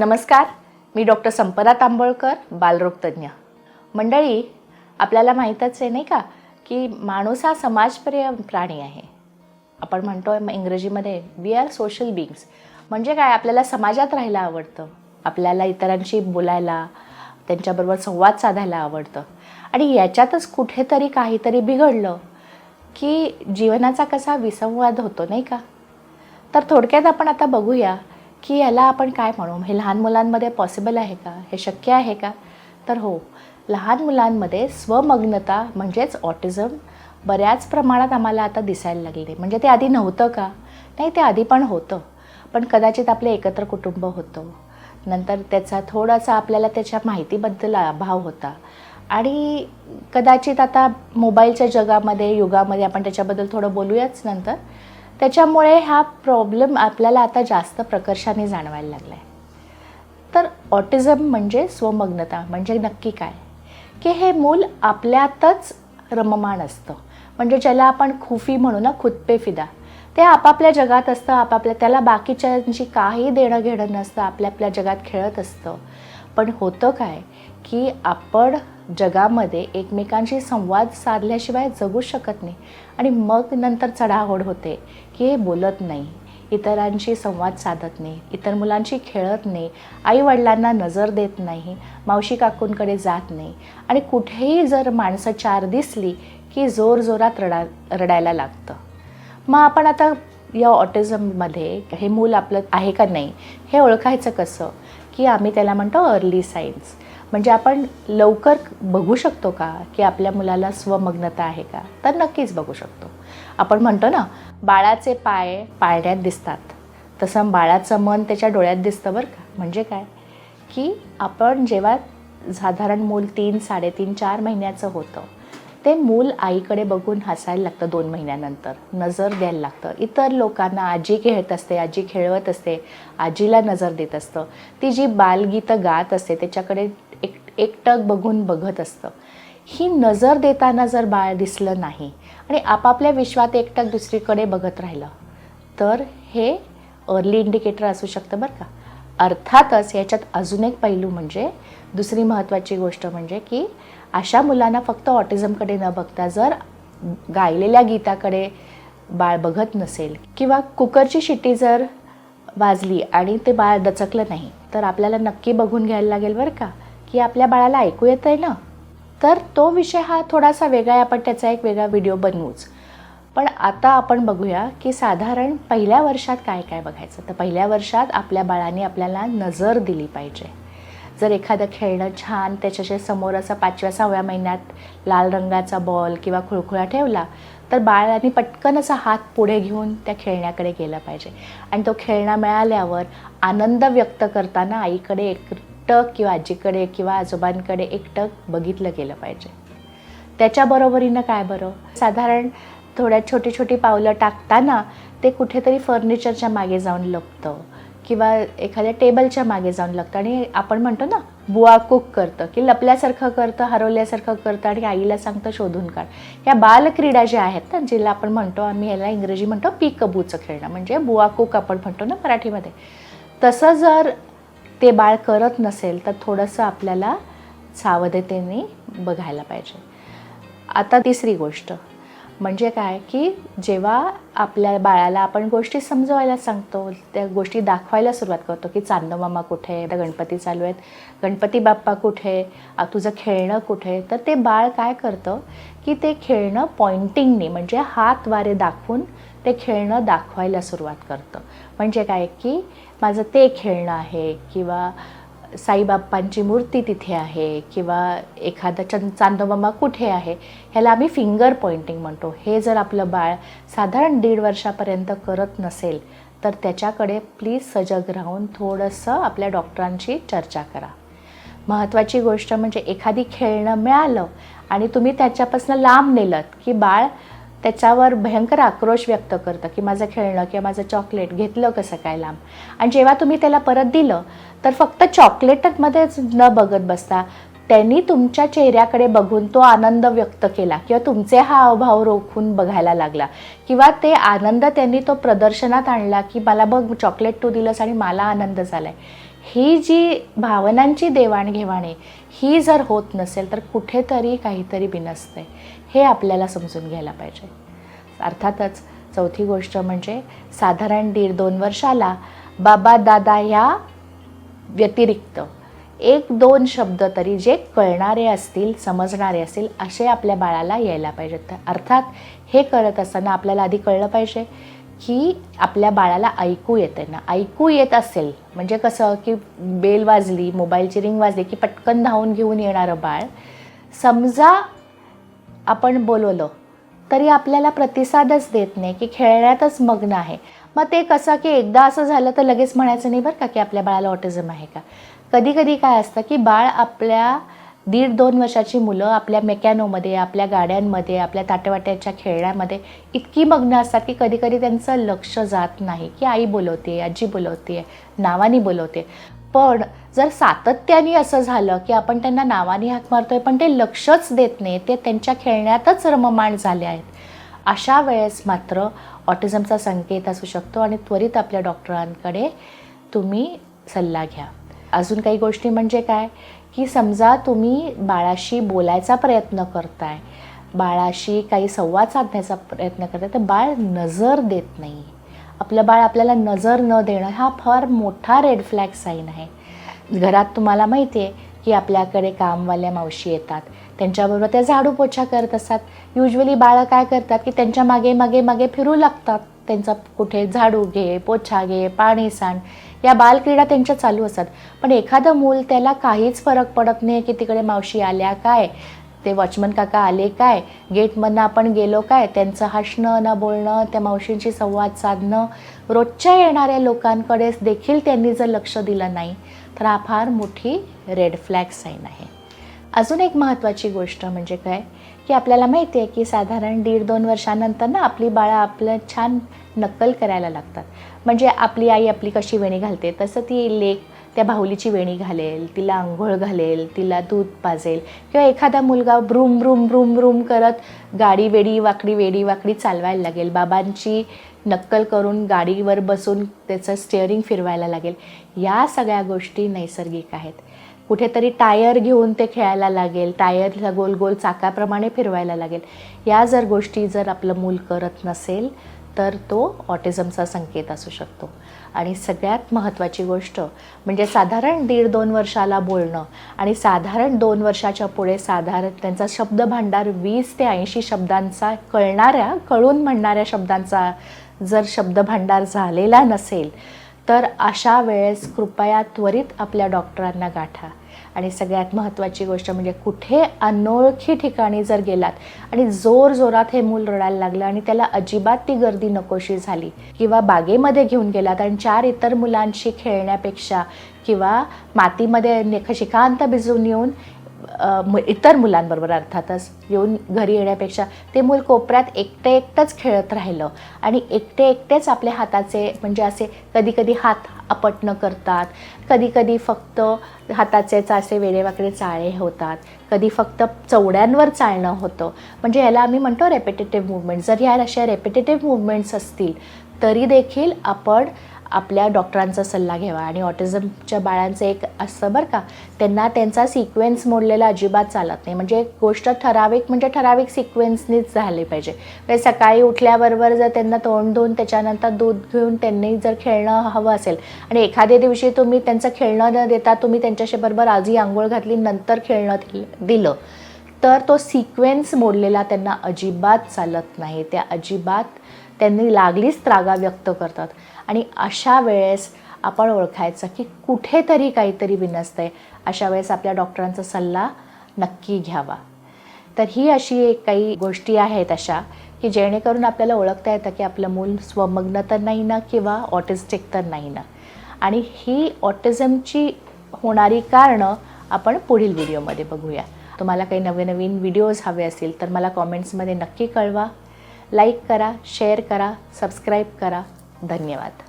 नमस्कार मी डॉक्टर संपदा तांबोळकर बालरोगतज्ञ मंडळी आपल्याला माहीतच आहे नाही का की माणूस हा समाजप्रिय प्राणी आहे. आपण म्हणतो इंग्रजीमध्ये वी आर सोशल बिंग्स म्हणजे काय आपल्याला समाजात राहायला आवडतं आपल्याला इतरांशी बोलायला त्यांच्याबरोबर संवाद साधायला आवडतं. आणि याच्यातच कुठेतरी काहीतरी बिघडलं की जीवनाचा कसा विसंवाद होतो नाही का? तर थोडक्यात आपण आता बघूया की याला आपण काय म्हणू? हे लहान मुलांमध्ये पॉसिबल आहे का? हे शक्य आहे का? तर हो लहान मुलांमध्ये स्वमग्नता म्हणजेच ऑटिझम बऱ्याच प्रमाणात आम्हाला आता दिसायला लागले. म्हणजे ते आधी नव्हतं का? नाही ते आधी पण होतं. पण कदाचित आपले एकत्र कुटुंब होतं. नंतर त्याचा थोडासा आपल्याला त्याच्या माहितीबद्दल अभाव होता. आणि कदाचित आता मोबाईलच्या जगामध्ये युगामध्ये आपण त्याच्याबद्दल थोडं बोलूयाच नंतर. त्याच्यामुळे हा प्रॉब्लेम आपल्याला आता जास्त प्रकर्षाने जाणवायला लागला आहे तर ऑटिझम म्हणजे स्वमग्नता म्हणजे नक्की काय? की हे मूल आपल्यातच रममाण असतं. म्हणजे ज्याला आपण खुफी म्हणू ना खुतपे फिदा ते आपापल्या जगात असतं आपापल्या त्याला बाकीच्यांची काही देणं घेणं नसतं आपल्या आपल्या जगात खेळत असतं. पण होतं काय? की आपण जगामध्ये एकमेकांशी संवाद साधल्याशिवाय जगू शकत नाही. आणि मग नंतर चढाओढ होते. की बोलत नाही इतरांशी संवाद साधत नाही इतर मुलांशी खेळत नाही आईवडिलांना नजर देत नाही मावशी काकूंकडे जात नाही आणि कुठेही जर माणसं चार दिसली की जोरजोरात रडा रडायला लागतं. मग आपण आता या ऑटिझममध्ये हे मूल आपलं आहे का नाही हे ओळखायचं कसं? की आम्ही त्याला म्हणतो अर्ली सायन्स म्हणजे आपण लवकर बघू शकतो का की आपल्या मुलाला स्वमग्नता आहे का? तर नक्कीच बघू शकतो. आपण म्हणतो ना बाळाचे पाय पाळण्यात दिसतात. तसं बाळाचं मन त्याच्या डोळ्यात दिसतं बरं का. म्हणजे काय? की आपण जेव्हा साधारण मूल तीन साडेतीन चार महिन्याचं होतं ते मूल आईकडे बघून हसायला लागतं दोन महिन्यानंतर. नजर द्यायला लागतं. इतर लोकांना आजी खेळत असते आजी खेळवत असते आजीला नजर देत असतं. ती जी बालगीतं गात असते त्याच्याकडे एक एकटक बघून बघत असतं. ही नजर देताना जर बाळ दिसलं नाही आणि आपापल्या विश्वात एकटक दुसरीकडे बघत राहिलं तर हे अर्ली इंडिकेटर असू शकतं बरं का. अर्थातच याच्यात अजून एक पैलू म्हणजे दुसरी महत्त्वाची गोष्ट म्हणजे की अशा मुलांना फक्त ऑटिझमकडे न बघता जर गायलेल्या गीताकडे बाळ बघत नसेल किंवा कुकरची शिट्टी जर वाजली आणि ते बाळ दचकलं नाही तर आपल्याला नक्की बघून घ्यायला लागेल बरं का की आपल्या बाळाला ऐकू येतं आहे ना? तर तो विषय हा थोडासा वेगळा आहे आपण त्याचा एक वेगळा व्हिडिओ बनवूच. पण आता आपण बघूया की साधारण पहिल्या वर्षात काय काय बघायचं? तर पहिल्या वर्षात आपल्या बाळाने आपल्याला नजर दिली पाहिजे. जर एखादं खेळणं छान त्याच्याशी समोर असा पाचव्या सहाव्या महिन्यात लाल रंगाचा बॉल किंवा खुळखुळा ठेवला तर बाळाने पटकन असा हात पुढे घेऊन त्या खेळण्याकडे गेला पाहिजे. आणि तो खेळणा मिळाल्यावर आनंद व्यक्त करताना आईकडे एकटक किंवा आजीकडे किंवा आजोबांकडे एकटक बघितलं गेलं पाहिजे. त्याच्या बरोबरीनं काय बरं? साधारण थोड्या छोटी छोटी पावलं टाकताना ते कुठेतरी फर्निचरच्या मागे जाऊन लपतं. किंवा एखाद्या टेबलच्या मागे जाऊन लागतं आणि आपण म्हणतो ना बुवा कुक करतं की लपल्यासारखं करतं हरवल्यासारखं करतं आणि आईला सांगतं शोधून काढ. ह्या बालक्रीडा ज्या आहेत ना जिला आपण म्हणतो आम्ही याला इंग्रजी म्हणतो पीक कबूचं खेळणं. म्हणजे बुवा कुक आपण म्हणतो ना मराठीमध्ये. तसं जर ते बाळ करत नसेल तर थोडंसं आपल्याला सावधतेने बघायला पाहिजे. आता तिसरी गोष्ट. म्हणजे काय की जेव्हा आपल्या बाळाला आपण गोष्टी समजवायला सांगतो त्या गोष्टी दाखवायला सुरुवात करतो की चांदमामा कुठे आहे गणपती चालू आहेत गणपती बाप्पा कुठे तुझं खेळणं कुठे? तर ते बाळ काय करतं की ते खेळणं पॉइंटिंगने म्हणजे हातवारे दाखवून ते खेळणं दाखवायला सुरुवात करतं. म्हणजे काय की माझं ते खेळणं आहे किंवा साईबाप्पांची मूर्ती तिथे आहे किंवा एखादा चंद चांदोबाबा कुठे आहे ह्याला आम्ही फिंगर पॉइंटिंग म्हणतो. हे जर आपलं बाळ साधारण दीड वर्षापर्यंत करत नसेल तर त्याच्याकडे प्लीज सजग राहून थोडंसं आपल्या डॉक्टरांशी चर्चा करा. महत्त्वाची गोष्ट म्हणजे एखादी खेळणं मिळालं आणि तुम्ही त्याच्यापासून लांब नेलं की बाळ त्याच्यावर भयंकर आक्रोश व्यक्त करतं की माझं खेळणं किंवा माझं चॉकलेट घेतलं कसं काय लांब. आणि जेव्हा तुम्ही त्याला परत दिलं तर फक्त चॉकलेटमध्येच न बघत बसता त्यांनी तुमच्या चेहऱ्याकडे बघून तो आनंद व्यक्त केला किंवा तुमचे हा अभाव रोखून बघायला लागला. किंवा ते आनंद त्यांनी तो प्रदर्शनात आणला की मला बघ चॉकलेट तू दिलंस आणि मला आनंद झाला आहे ही जी भावनांची देवाणघेवाण आहे ही जर होत नसेल तर कुठेतरी काहीतरी बिनसतंय. हे आपल्याला समजून घ्यायला पाहिजे. अर्थातच चौथी गोष्ट म्हणजे साधारण दीड दोन वर्षाला बाबा दादा ह्या व्यतिरिक्त एक दोन शब्द तरी जे कळणारे असतील समजणारे असतील असे आपल्या बाळाला यायला पाहिजेत. तर अर्थात हे करत असताना आपल्याला आधी कळलं पाहिजे की आपल्या बाळाला ऐकू येते ना. ऐकू येत असेल म्हणजे कसं की बेल वाजली मोबाईलची रिंग वाजली की पटकन धावून घेऊन येणारं बाळ. समजा आपण बोलवलं तरी आपल्याला प्रतिसादच देत नाही की खेळण्यातच मग्न आहे. मग ते कसं की एकदा असं झालं तर लगेच म्हणायचं नाही बरं का की आपल्या बाळाला ऑटिझम आहे का? कधी कधी काय असतं की बाळ आपल्या दीड दोन वर्षाची मुलं आपल्या मेकॅनोमध्ये आपल्या गाड्यांमध्ये आपल्या ताटवाट्याच्या खेळण्यामध्ये इतकी मग्न असतात की कधीकधी त्यांचं लक्ष जात नाही की आई बोलवते आजी बोलवते नावानी बोलवते पण जर सातत्याने असं झालं की आपण त्यांना नावाने हाक मारतोय पण ते लक्षच देत नाही ते त्यांच्या खेळण्यातच रममाण झाले आहेत. अशा वेळेस मात्र ऑटिझमचा संकेत असू शकतो आणि त्वरित आपल्या डॉक्टरांकडे तुम्ही सल्ला घ्या. अजून काही गोष्टी म्हणजे काय? की समजा तुम्ही बाळाशी बोलायचा प्रयत्न करताय बाळाशी काही संवाद साधण्याचा प्रयत्न करताय तर बाळ नजर देत नाही. आपलं बाळ आपल्याला नजर न देणं हा फार मोठा रेड फ्लॅग साईन आहे. घरात तुम्हाला माहिती आहे की आपल्याकडे कामवाल्या मावशी येतात. त्यांच्याबरोबर त्या झाडू पोछा करत असतात. युजली बाळं काय करतात की त्यांच्या मागे मागे मागे फिरू लागतात. त्यांचा कुठे झाडू घे पोछा घे पाणी सांड. या बालक्रीडा त्यांच्या चालू असतात. पण एखादं मूल त्याला काहीच फरक पडत नाही की तिकडे मावशी आल्या काय ते वॉचमन काका आले काय गेटमधनं आपण गेलो काय त्यांचं हसणं न बोलणं त्या मावशींशी संवाद साधणं. रोजच्या येणाऱ्या लोकांकडे देखील त्यांनी जर लक्ष दिलं नाही तर हा फार मोठी रेड फ्लॅग साईन आहे. अजून एक महत्त्वाची गोष्ट म्हणजे काय? की आपल्याला माहिती आहे की साधारण दीड दोन वर्षानंतर ना आपली बाळं आपलं छान नक्कल करायला लागतात. म्हणजे आपली आई आपली कशी वेणी घालते तसं ती लेक त्या बाहुलीची वेणी घालेल तिला आंघोळ घालेल तिला दूध पाजेल किंवा एखादा मुलगा ब्रूम ब्रूम ब्रूम ब्रूम करत गाडी वेडी वाकडी वेडी वाकडी चालवायला लागेल. बाबांची नक्कल करून गाडीवर बसून त्याचं स्टिअरिंग फिरवायला लागेल. या सगळ्या गोष्टी नैसर्गिक आहेत. कुठेतरी टायर घेऊन ते खेळायला लागेल. टायरला गोल गोल चाकाप्रमाणे फिरवायला लागेल. या जर गोष्टी जर आपलं मूल करत नसेल तर तो ऑटिझमचा संकेत असू शकतो. आणि सगळ्यात महत्त्वाची गोष्ट म्हणजे साधारण दीड दोन वर्षाला बोलणं आणि साधारण दोन वर्षाच्या पुढे साधारण त्यांचा शब्दभांडार वीस ते ऐंशी शब्दांचा कळणाऱ्या कळून म्हणणाऱ्या शब्दांचा जर शब्दभांडार झालेला नसेल तर अशा वेळेस कृपया त्वरित आपल्या डॉक्टरांना गाठा. आणि सगळ्यात महत्त्वाची गोष्ट म्हणजे कुठे अनोळखी ठिकाणी जर गेलात आणि जोर जोरात हे मूल रडायला लागलं आणि त्याला अजिबात ती गर्दी नकोशी झाली किंवा बागेमध्ये घेऊन गेलात आणि चार इतर मुलांशी खेळण्यापेक्षा किंवा मातीमध्ये नेख शिकांत भिजून येऊन इतर मुलांबरोबर अर्थातच येऊन घरी येण्यापेक्षा ते मूल कोपऱ्यात एकटे एकटंच खेळत राहिलं. आणि एकटे एकटेच आपल्या हाताचे म्हणजे असे कधी कधी हात आपटणं करतात. कधी कधी फक्त हाताचे असे वेडेवाकडे चाळे होतात. कधी फक्त चवड्यांवर चालणं होतं. म्हणजे याला आम्ही म्हणतो रेपिटेटिव्ह मुवमेंट जर ह्या अशा रेपिटेटिव्ह मुवमेंट्स असतील तरी देखील आपण आपल्या डॉक्टरांचा सल्ला घ्यावा. आणि ऑटिझमच्या बाळांचं एक असतं बरं का त्यांना त्यांचा सिक्वेन्स मोडलेला अजिबात चालत नाही. म्हणजे एक गोष्ट ठराविक म्हणजे ठराविक सिक्वेन्सनीच झाली पाहिजे. म्हणजे सकाळी उठल्याबरोबर जर त्यांना तोंड धुवून त्याच्यानंतर दूध घेऊन त्यांनी जर खेळणं हवं असेल आणि एखाद्या दिवशी तुम्ही त्यांचं खेळणं न देता तुम्ही त्यांच्याशी बरोबर आधी आंघोळ घातली नंतर खेळणं दिलं- दिलं तर तो सिक्वेन्स मोडलेला त्यांना अजिबात चालत नाही. त्या अजिबात त्यांनी लागलीच त्रागा व्यक्त करतात. आणि अशा वेळेस आपण ओळखायचं की कुठेतरी काहीतरी बिनसतंय. अशा वेळेस आपल्या डॉक्टरांचा सल्ला नक्की घ्यावा. तर ही अशी एक काही गोष्टी आहेत अशा की जेणेकरून आपल्याला ओळखता येतं की आपलं मूल स्वमग्न तर नाही ना किंवा ऑटिस्टिक तर नाही ना. आणि ही ऑटिझमची होणारी कारणं आपण पुढील व्हिडिओमध्ये बघूया. तुम्हाला काही नवे नवीन व्हिडिओज हवे असतील तर मला कॉमेंट्समध्ये नक्की कळवा. लाईक करा शेअर करा सबस्क्राईब करा. धन्यवाद